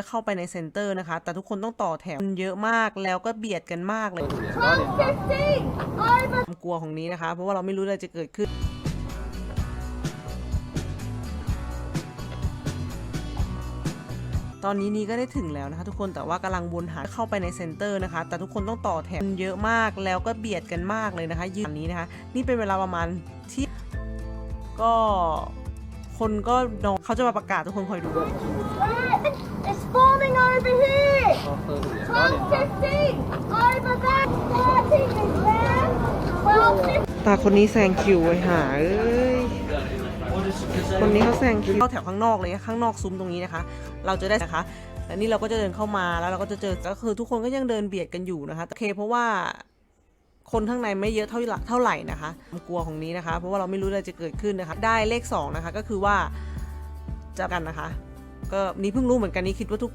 จะเข้าไปในเซ็นเตอร์นะคะ แต่ทุกคนต้องต่อแถวมันเยอะมากแล้วก็เบียดกันมากเลย 12, 15, over. ความกลัวของนี้นะคะ เพราะว่าเราไม่รู้อะไรจะเกิดขึ้นตอนนี้นี้ก็ได้ถึงแล้วนะคะทุกคนแต่ว่ากำลังวนหาเข้าไปในเซ็นเตอร์นะคะ แต่ทุกคนต้องต่อแถวมันเยอะมากแล้วก็เบียดกันมากเลยนะคะ ยืนนี้นะคะ นี่เป็นเวลาประมาณที่ก็ คนก็นอนเขาจะมาประกาศทุกคนคอยดู Red, it's forming over here. 12, 15, over there. Starting is there. 12, 15. ตาคนนี้แซงคิวไว้หาเอ้ย คนนี้เขาแซงคิวเข้าแถวข้างนอกเลยนะข้างนอกซุ้มตรงนี้นะคะ เราจะได้นะคะและนี่เราก็จะเดินเข้ามาแล้วเราก็จะเจอ ก็คือทุกคนก็ยังเดินเบียดกันอยู่นะคะ โอเค เพราะว่า คนข้างในไม่เยอะเท่าเท่าไหร่นะคะกลัวของนี้นะคะ เพราะว่าเราไม่รู้อะไรจะเกิดขึ้นนะคะ ได้เลขสองนะคะก็คือว่าจะกันนะคะ ก็นี้เพิ่งรู้เหมือนกันนี้คิดว่าทุก